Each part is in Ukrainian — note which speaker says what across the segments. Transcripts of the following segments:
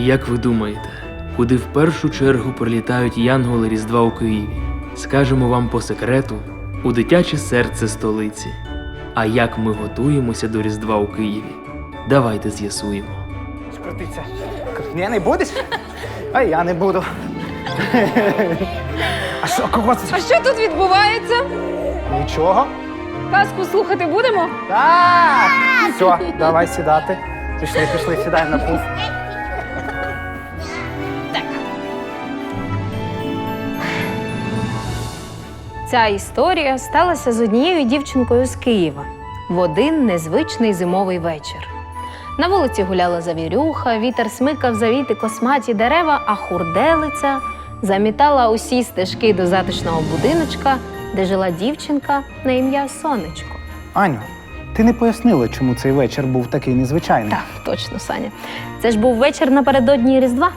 Speaker 1: Як ви думаєте, куди в першу чергу прилітають янголи Різдва у Києві? Скажемо вам по секрету у дитяче серце столиці. А як ми готуємося до Різдва у Києві? Давайте з'ясуємо.
Speaker 2: Скрутиться. Ні, не будеш? А я не буду. А що, кого це?
Speaker 3: А що тут відбувається?
Speaker 2: Нічого.
Speaker 3: Казку слухати будемо?
Speaker 2: Так! Все, давай сідати. Пішли, пішли, сідай на пуф.
Speaker 3: Ця історія сталася з однією дівчинкою з Києва в один незвичний зимовий вечір. На вулиці гуляла завірюха, вітер смикав завіти косматі дерева, а хурделиця замітала усі стежки до затишного будиночка, де жила дівчинка на ім'я Сонечко.
Speaker 2: Аню, ти не пояснила, чому цей вечір був такий незвичайний.
Speaker 3: Так, точно, Саня. Це ж був вечір напередодні Різдва.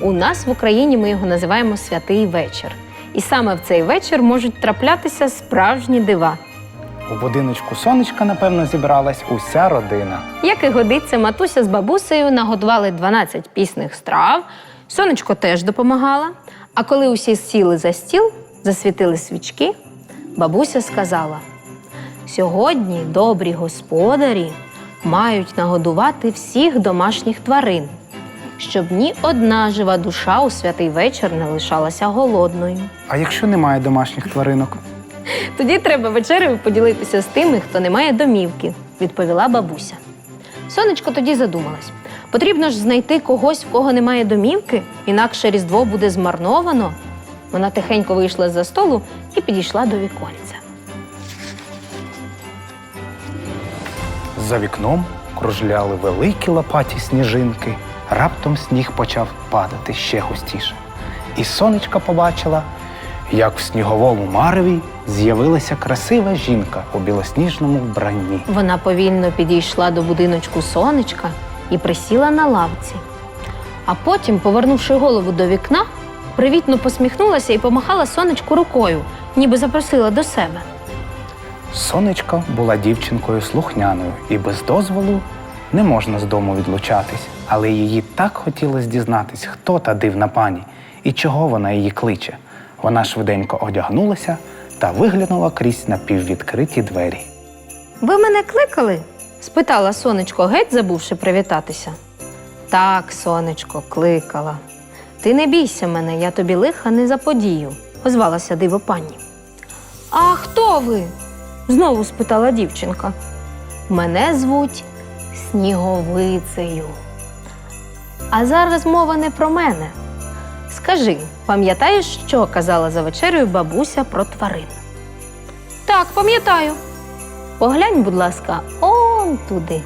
Speaker 3: У нас в Україні ми його називаємо святий вечір. І саме в цей вечір можуть траплятися справжні дива.
Speaker 2: У будиночку сонечка, напевно, зібралась уся родина.
Speaker 3: Як і годиться, матуся з бабусею наготували 12 пісних страв. Сонечко теж допомагала. А коли усі сіли за стіл, засвітили свічки, бабуся сказала: сьогодні добрі господарі мають нагодувати всіх домашніх тварин, щоб ні одна жива душа у святий вечір не лишалася голодною.
Speaker 2: А якщо немає домашніх тваринок?
Speaker 3: Тоді треба вечерею поділитися з тими, хто не має домівки, відповіла бабуся. Сонечко тоді задумалась. Потрібно ж знайти когось, в кого немає домівки, інакше Різдво буде змарновано. Вона тихенько вийшла з-за столу і підійшла до віконця.
Speaker 2: За вікном кружляли великі лопаті сніжинки. Раптом сніг почав падати ще густіше. І сонечка побачила, як в сніговому мареві з'явилася красива жінка у білосніжному вбранні.
Speaker 3: Вона повільно підійшла до будиночку сонечка і присіла на лавці. А потім, повернувши голову до вікна, привітно посміхнулася і помахала сонечку рукою, ніби запросила до себе.
Speaker 2: Сонечко була дівчинкою слухняною і без дозволу не можна з дому відлучатись, але її так хотілося дізнатись, хто та дивна пані і чого вона її кличе. Вона швиденько одягнулася та виглянула крізь напіввідкриті двері.
Speaker 3: Ви мене кликали? спитала сонечко, геть забувши привітатися. Так, сонечко, кликала. Ти не бійся мене, я тобі лиха не заподію, озвалася диво пані. А хто ви? знову спитала дівчинка. Мене звуть Сніговицею. А зараз мова не про мене. Скажи, пам'ятаєш, що казала за вечерею бабуся про тварин? Так, пам'ятаю. Поглянь, будь ласка, он туди.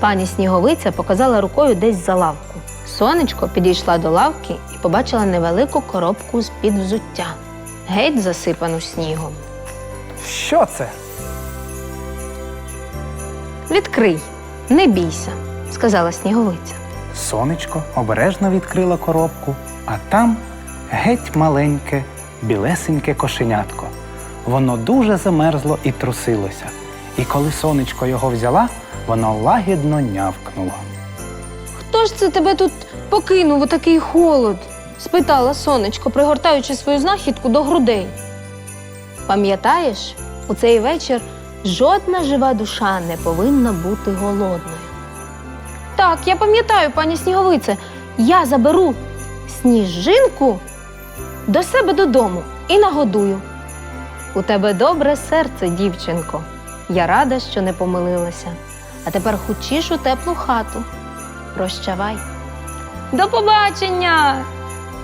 Speaker 3: Пані Сніговиця показала рукою десь за лавку. Сонечко підійшла до лавки і побачила невелику коробку з-під взуття, геть засипану снігом.
Speaker 2: Що це?
Speaker 3: Відкрий, не бійся, сказала Сніговиця.
Speaker 2: Сонечко обережно відкрила коробку, а там геть маленьке, білесеньке кошенятко. Воно дуже замерзло і трусилося. І коли сонечко його взяла, воно лагідно нявкнуло.
Speaker 3: Хто ж це тебе тут покинув у такий холод? спитала сонечко, пригортаючи свою знахідку до грудей. Пам'ятаєш, у цей вечір жодна жива душа не повинна бути голодною. Так, я пам'ятаю, пані Сніговице, я заберу сніжинку до себе додому і нагодую. У тебе добре серце, дівчинко. Я рада, що не помилилася. А тепер хочеш у теплу хату. Прощавай. До побачення!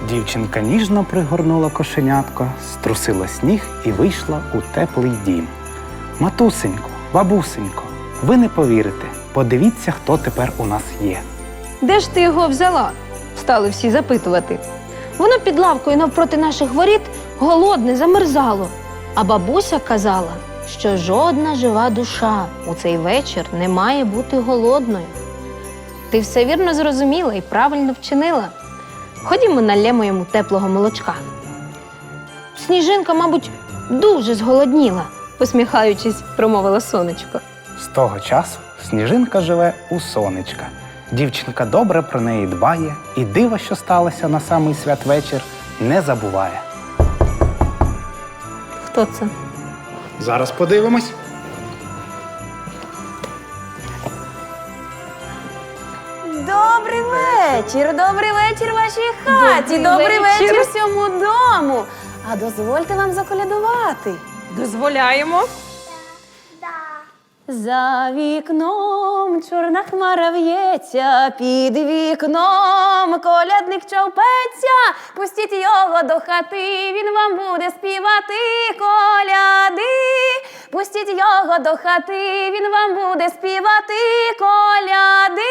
Speaker 2: Дівчинка ніжно пригорнула кошенятко, струсила сніг і вийшла у теплий дім. Матусенько, бабусенько, ви не повірите. Подивіться, хто тепер у нас є.
Speaker 3: Де ж ти його взяла? стали всі запитувати. Воно під лавкою навпроти наших воріт голодне, замерзало. А бабуся казала, що жодна жива душа у цей вечір не має бути голодною. Ти все вірно зрозуміла і правильно вчинила. Ходімо налємо йому теплого молочка. Сніжинка, мабуть, дуже зголодніла, посміхаючись, промовила сонечко.
Speaker 2: З того часу сніжинка живе у сонечка. Дівчинка добре про неї дбає і диво, що сталося на самий святвечір, не забуває.
Speaker 3: Хто це?
Speaker 2: Зараз подивимось.
Speaker 4: Добрий вечір, добрий вечір вашій хаті,
Speaker 3: Добрий
Speaker 4: добрий, вечір.
Speaker 3: вечір.
Speaker 4: всьому дому. А дозвольте вам заколядувати.
Speaker 3: Дозволяємо.
Speaker 4: За вікном чорна хмара в'ється, під вікном колядник човпеться. Пустіть його до хати, він вам буде співати коляди. Пустіть його до хати, він вам буде співати коляди,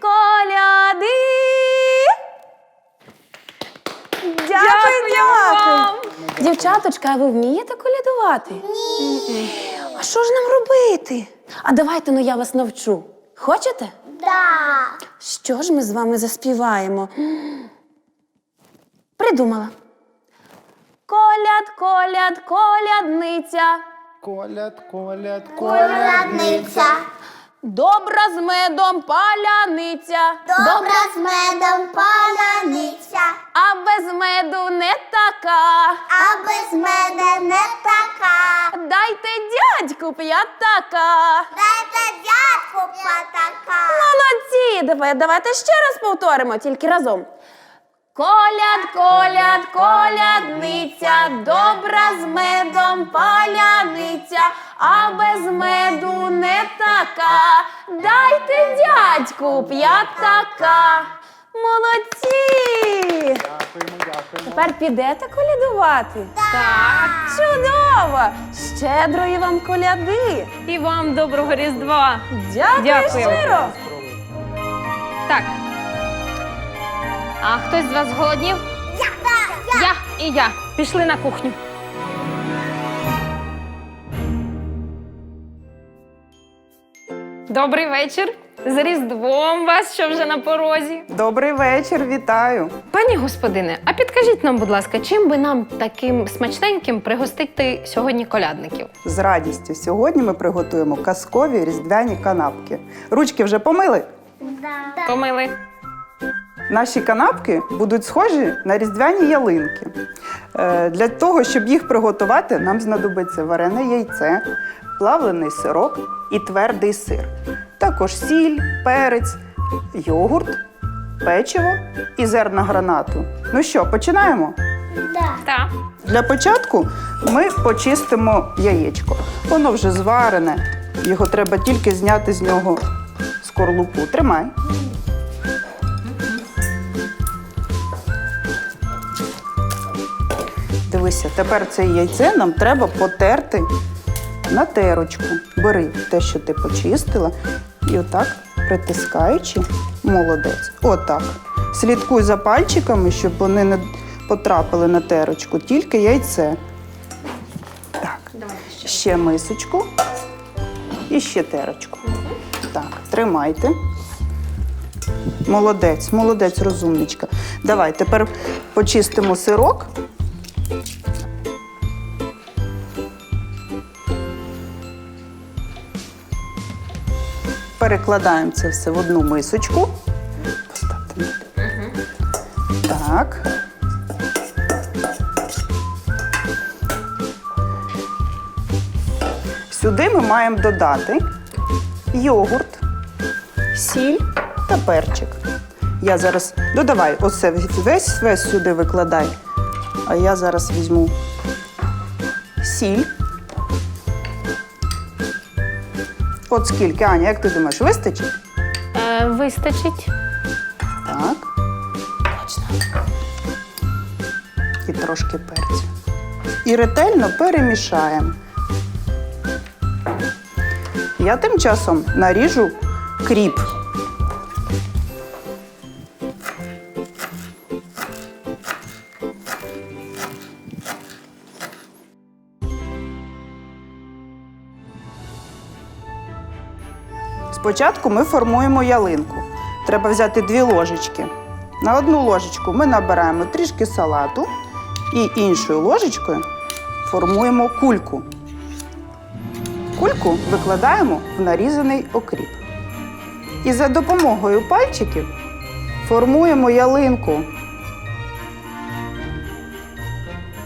Speaker 4: коляди. Дякую, дякую. Дівчаточка, а ви вмієте колядувати? Ні. А що ж нам робити? А давайте ну я вас навчу. Хочете?
Speaker 5: Да.
Speaker 4: Що ж ми з вами заспіваємо? Придумала. Коляд, коляд, колядниця.
Speaker 2: Коляд, коляд,
Speaker 5: Колядниця.
Speaker 4: Добра з медом паляниця.
Speaker 5: Добра з медом паляниця.
Speaker 4: А без меду не така.
Speaker 5: А без мене не така.
Speaker 4: Дайте дядьку п'ятака.
Speaker 5: Дайте дядьку патака.
Speaker 4: Молодці! Давай, давайте ще раз повторимо, тільки разом. Коляд, коляд, колядниця, добра з медом паляниця, а без меду не така. Дайте дядьку п'ятака. Молодці! Тепер підете колядувати? Так. Чудово! Щедрої вам коляди!
Speaker 3: І вам доброго Різдва.
Speaker 4: Дякую
Speaker 3: Дякую.
Speaker 4: щиро!
Speaker 3: Так. А хтось з вас голоднів? Я. Я і я. Пішли на кухню. Добрий вечір. З Різдвом вас, що вже на порозі.
Speaker 6: Добрий вечір, вітаю.
Speaker 3: Пані господине, а підкажіть нам, будь ласка, чим би нам таким смачненьким пригостити сьогодні колядників?
Speaker 6: З радістю. Сьогодні ми приготуємо казкові різдвяні канапки. Ручки вже помили?
Speaker 3: Помили.
Speaker 6: Наші канапки будуть схожі на різдвяні ялинки. Е, Для того, щоб їх приготувати, нам знадобиться варене яйце, плавлений сирок і твердий сир. Також сіль, перець, йогурт, печиво і зерна гранату. Ну що, починаємо?
Speaker 3: Так.
Speaker 6: Для початку ми почистимо яєчко. Воно вже зварене. Його треба тільки зняти з нього скорлупу. Тримай. Дивися, тепер це яйце нам треба потерти на терочку. Бери те, що ти почистила, і отак, притискаючи, молодець. Отак. Слідкуй за пальчиками, щоб вони не потрапили на терочку, тільки яйце. Так. Ще мисочку і ще терочку. Так, тримайте. Молодець, молодець, розумничка. Давай, тепер почистимо сирок. Перекладаємо це все в одну мисочку. Так. Сюди ми маємо додати йогурт, сіль та перчик. Я зараз додавай оце весь весь сюди викладай. А я зараз візьму сіль. От скільки, Аня, як ти думаєш, вистачить?
Speaker 3: Е, вистачить.
Speaker 6: Так. Точно. І трошки перцю. І ретельно перемішаємо. Я тим часом наріжу кріп. Спочатку ми формуємо ялинку. Треба взяти дві ложечки. На одну ложечку ми набираємо трішки салату і іншою ложечкою формуємо кульку. Кульку викладаємо в нарізаний окріп. І за допомогою пальчиків формуємо ялинку.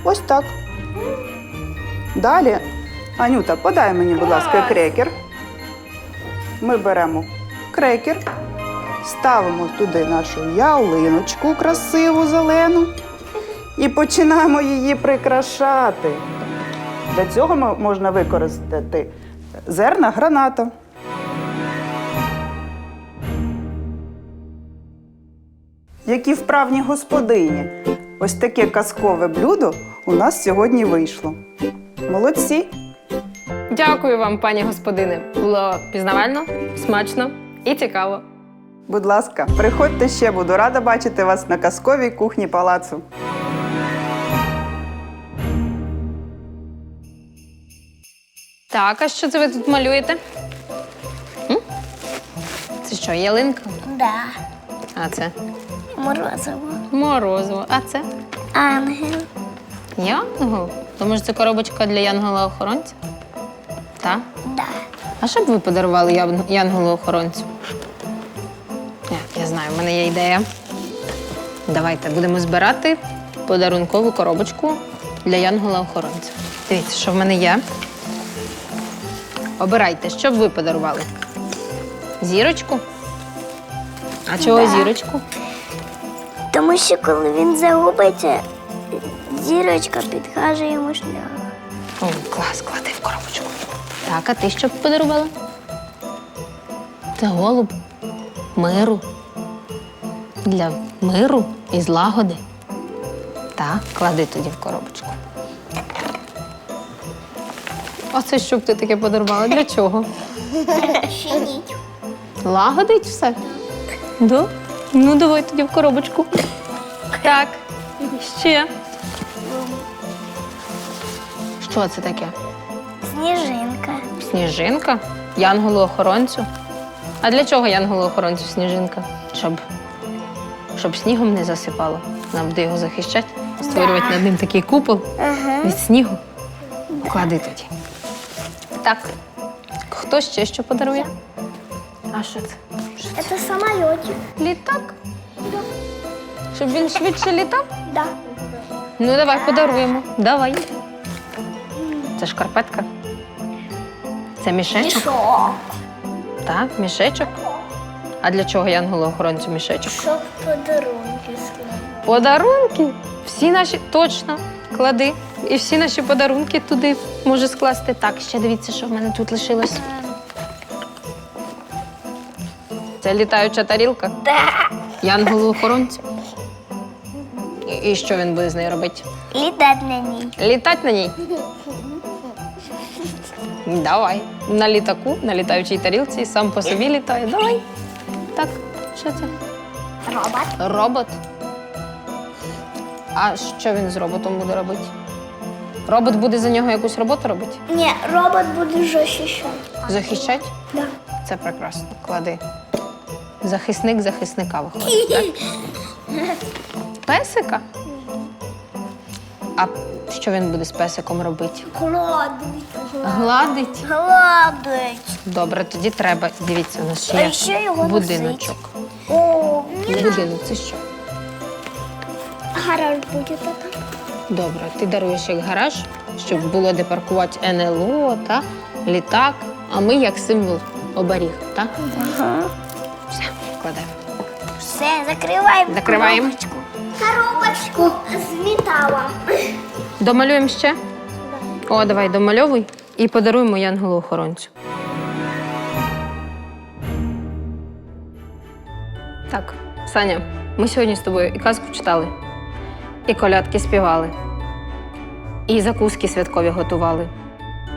Speaker 6: Ось так. Далі, Анюта, подай мені, будь ласка, крекер. Ми беремо крекер, ставимо туди нашу ялиночку красиву зелену і починаємо її прикрашати. Для цього можна використати зерна граната. Які вправні господині. Ось таке казкове блюдо у нас сьогодні вийшло. Молодці!
Speaker 3: Дякую вам, пані господине. Було пізнавально, смачно і цікаво.
Speaker 6: Будь ласка, приходьте ще, буду рада бачити вас на казковій кухні палацу.
Speaker 3: Так, а що це ви тут малюєте? М? Це що, ялинка?
Speaker 5: Да.
Speaker 3: А це
Speaker 5: Морозиво.
Speaker 3: морозиво. А це
Speaker 5: Ангел.
Speaker 3: янгол. То може це коробочка для янгола-охоронця? Так.
Speaker 5: Да.
Speaker 3: А що б ви подарували ян- янголу-охоронцю? Я, я знаю, в мене є ідея. Давайте будемо збирати подарункову коробочку для янгола-охоронця. Дивіться, що в мене є. Обирайте, що б ви подарували? Зірочку? А чого зірочку?
Speaker 5: Тому що коли він загубиться, зірочка підкаже йому шлях.
Speaker 3: О, клас, клади в коробочку. Так, а ти що б подарувала? Це голуб миру. Для миру і злагоди. Так, клади тоді в коробочку. Оце що б ти таке подарувала? Для чого?
Speaker 5: Шиніть.
Speaker 3: Лагодить все? Да? Ну, давай тоді в коробочку. Так. Ще. Що це таке?
Speaker 5: Сніжинка.
Speaker 3: Сніжинка? Янголу-охоронцю? А для чого янголу-охоронцю сніжинка? Щоб, щоб снігом не засипало. Нам буде його захищати, створювати над ним такий купол від снігу. Клади тоді. Так. Хто ще що подарує? А що це? Що це?
Speaker 5: Це самолітик.
Speaker 3: Літак? Щоб він швидше літав?
Speaker 5: Да.
Speaker 3: Ну, давай подаруємо. Давай. Це шкарпетка. Це мішечок?
Speaker 5: Що?
Speaker 3: Так, мішечок. А для чого янголу-охоронцю мішечок?
Speaker 5: Щоб подарунки склали.
Speaker 3: Подарунки. Всі наші точно клади. І всі наші подарунки туди може скласти. Так, ще дивіться, що в мене тут лишилось. Це літаюча тарілка. Янголу-охоронцю. І- І що він буде з нею робити?
Speaker 5: Літати на ній.
Speaker 3: Літать на ній. Давай. На літаку, на літаючій тарілці, сам по собі літає. Давай. Так, що це?
Speaker 5: Робот.
Speaker 3: Робот. А що він з роботом буде робити? Робот буде за нього якусь роботу робити?
Speaker 5: Ні, робот буде захищати.
Speaker 3: Захищать?
Speaker 5: Да.
Speaker 3: Це прекрасно. Клади. Захисник захисника виходить, так? Песика? А що він буде з песиком робити?
Speaker 5: Гладить.
Speaker 3: Гладить.
Speaker 5: Гладить.
Speaker 3: Добре, тоді треба. Дивіться, у нас ще
Speaker 5: А
Speaker 3: є
Speaker 5: ще його
Speaker 3: будиночок.
Speaker 5: О,
Speaker 3: Будинок це що?
Speaker 5: гараж буде там.
Speaker 3: Добре, ти даруєш як гараж, щоб було де паркувати НЛО, та літак, а ми як символ оберіг, так?
Speaker 5: Ага.
Speaker 3: Все, вкладаємо.
Speaker 5: Все, закриваємо.
Speaker 3: Закриваємо.
Speaker 5: Коробочку. Коробочку з металу.
Speaker 3: Домалюємо ще? О, давай домальовуй і подаруємо янголу-охоронцю. Так, Саня, ми сьогодні з тобою і казку читали, і колядки співали, і закуски святкові готували.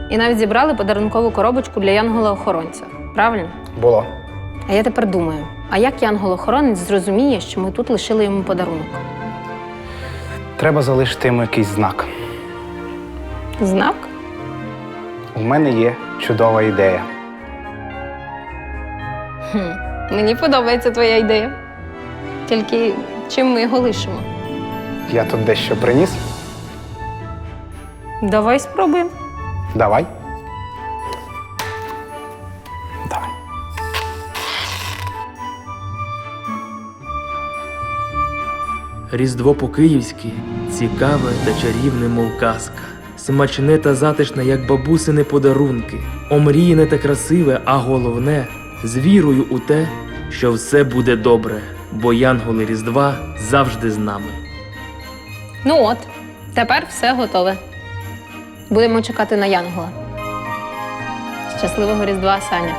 Speaker 3: І навіть зібрали подарункову коробочку для янгола-охоронця. Правильно?
Speaker 2: Було.
Speaker 3: А я тепер думаю: а як янгол-охоронець зрозуміє, що ми тут лишили йому подарунок?
Speaker 2: Треба залишити йому якийсь знак.
Speaker 3: Знак?
Speaker 2: У мене є чудова ідея.
Speaker 3: Хм, мені подобається твоя ідея. Тільки чим ми його лишимо?
Speaker 2: Я тут дещо приніс.
Speaker 3: Давай спробуємо.
Speaker 2: Давай.
Speaker 1: Різдво по-київськи цікаве та чарівне, мов казка. Смачне та затишне, як бабусини подарунки, омріяне та красиве, а головне з вірою у те, що все буде добре, бо янголи Різдва завжди з нами.
Speaker 3: Ну от, тепер все готове. Будемо чекати на Янгола. Щасливого Різдва, Саня.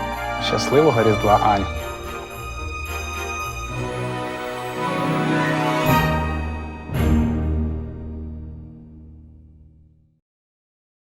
Speaker 2: Щасливого Різдва, Ань.